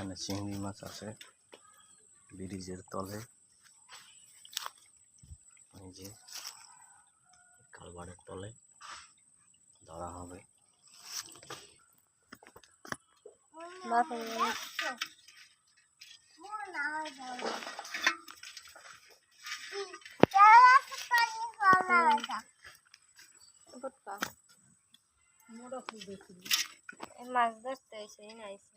এখানে চিংড়ি মাছ আছে ব্রিজের তলে। এই যে কালবারের তলে ধরা হবে। মাছ ধরতে এসে নাইছে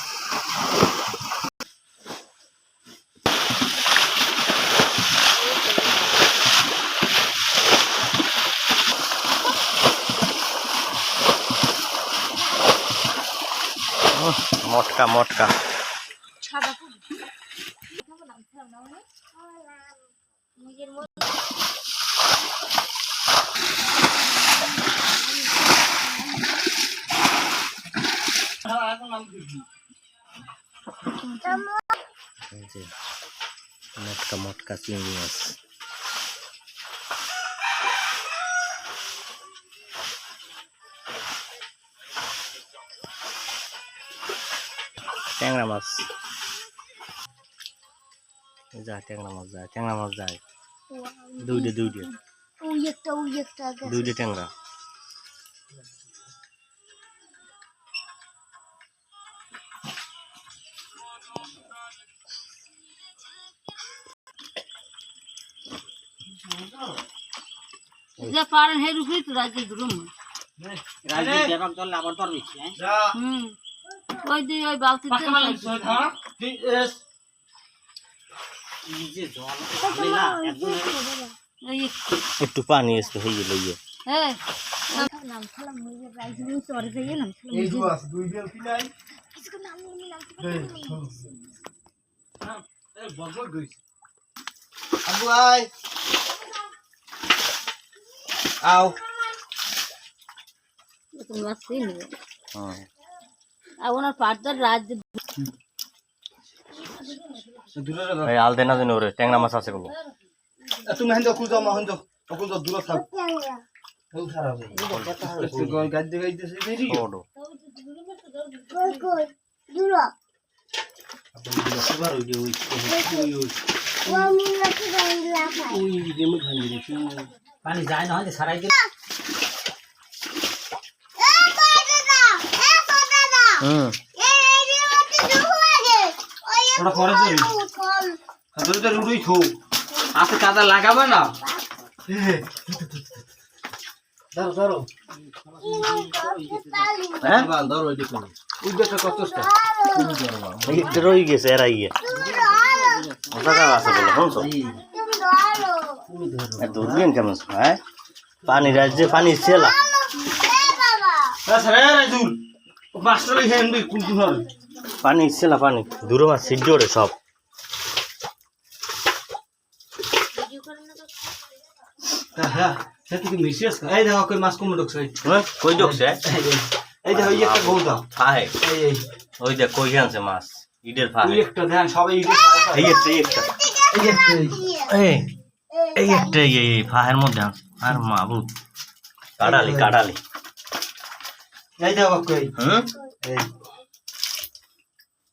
মটকা মটকা। মটকা মটকা চিংড়ি মাছ। ট্যাংরা মাছ। যায় ট্যাংরা মাছ যায় ট্যাংরা মাছ যায় দুইটে দুইটে। দুইটে ট্যাংরা। যে পারেন হে রুফি তো রাজ্যের দুরুম হুম। ওই দিয়ে ওই বালতিতে এই একটু পানি এসে। হয়ে গেল ইয়ে হ্যাঁ নাম খেলাম ওই যে রাইজে নিয়ে সরে যাইয়ে নাম খেলাম এই দুয়াস দুই বেল কিনাই কিছু নাম নিয়ে নাম এই বগল গইছ। আবু আই আও। তুমি হুম আর ওনার পাটদার দূরে এই আলদে না জানি ওরে ট্যাংরা মাছ আছে বলো তুমি হেন মহন যাও কুল যাও দূরে থাক। হেউ খারাপ হবে গই গাদ্দে গাইতেছে বেরি ছোট সবার ওই যে ওই ওই ওই ওই যে মুখ ভাঙি দিছি পানি যায় না হয় সারাই দিলে হুম ওটা পরে দিবি ধরে উড়ই থো হাতে কাদা লাগাবে না। ধরো ধরো হ্যাঁ ধরো ওই দেখো ওই দেখো কতটা এই একটা গেছে এরা ইয়ে। ওটা কার আছে বলো আর দূরবীন কেমন হ্যাঁ? পানি রাজ্যে পানি ছেলা আচ্ছা রে রাজুল হবে। পানি ছেলা পানি। দূরে মাছ সিদ্ধ ওরে সব। হ্যাঁ মিশিয়াস এই দেখো কই মাছ কম ঢুকছে হ্যাঁ কই ঢুকছে? এই দেখো এই একটা এই ওই দেখ কই আনছে মাছ? ইডের একটা সবাই এই এই একটা এই একটা। এই একটা এই। এই একটা এই এই এই ফাহের মধ্যে আর মাবুদ। কাটালি কাটালি। এই দেখো কই হুম এই।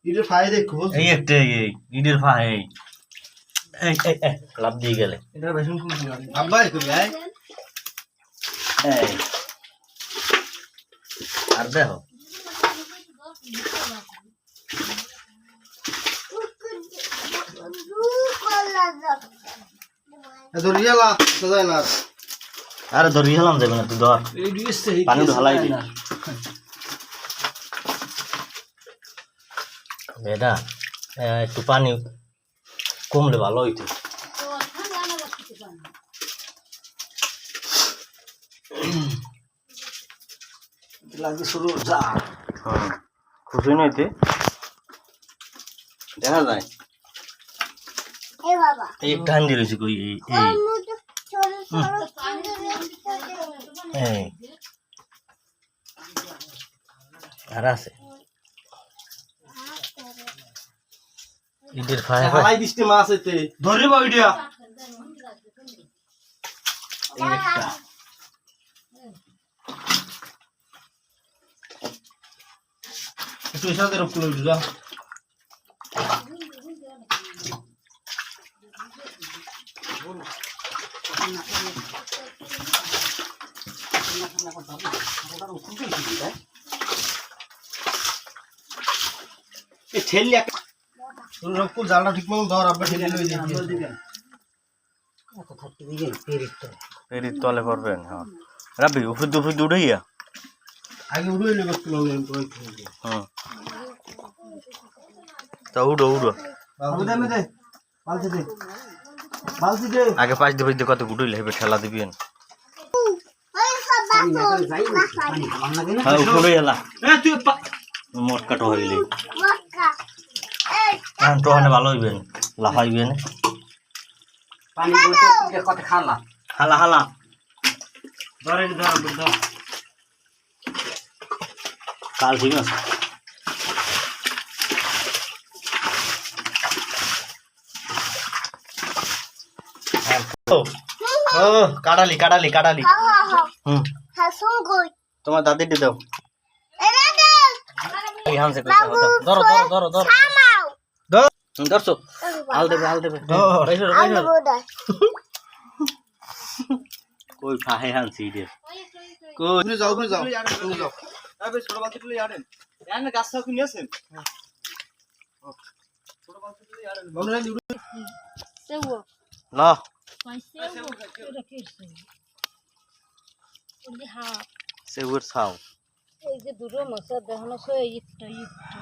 ইরে ফাই দেখো এই একটা এই এই ইডের ফাহে এই। এই এই এই লাভ দিয়ে গেলে। এটা বেশন কোন কোন আব্বা কই আই? এই। আর দেখো। ধরিয়ালা সজাই না। আরে ধরি হেলাম যাবে না তুই ধর। পানি ঢালাই দি। বেদা একটু পানি কমলে ভালো হইতো। লাগে শুরু যা। খুশি নইতে দেখা যায়। এই দিয়ে রয়েছে কই এই। আর আছে? ইটের ফায়ার হালাই বৃষ্টি মাছ এতে ধরিব ইডিয়া এই একটা একটু এসাতে রক্ত লইটু যা এ ঠেলি রক্ত জালটা ঠিক মতো ধর আব্বা ঠেলি লই যাই এর তলে করবেন হ্যাঁ। রাবি উপরে দুপুরে দুড়াইয়া আগে উড়ে তোই হুম তা উড়ো উড়ো। দে বালতি দে। বালতি দে। আগে পাঁচ দিবস দিয়ে কত গুটুইলে হেবে ঠেলা দিবেন। হ্যাঁ উপরে এলা। তুই মোট কাটো হইলে হ্যাঁ টোহানে ভালো হইবেন লাফাইবেন পানি বলতে কত খালা। হালা হালা ধরে ধর ধর কাল ঠিক আছে। ও কাটালি কাটালি কাটালি। হুম। তোমার দাদি দিয়ে দাও। ধরো ধরো ধরো ধরো। ধরছো? হাল দেবে হাল দেবে। কই ফাহে হানছি রে। কই? তুমি যাও তুমি যাও তুমি যাও। আবে ছোট তুলে আনেন। এনে গাছ সাউ কিনে আছেন ছোট তুলে আনেন। মনে হয় উড়ে না। সেগুর ছাও। এই যে দুটো মাছের দেখানো সে ইটটা ইটটা।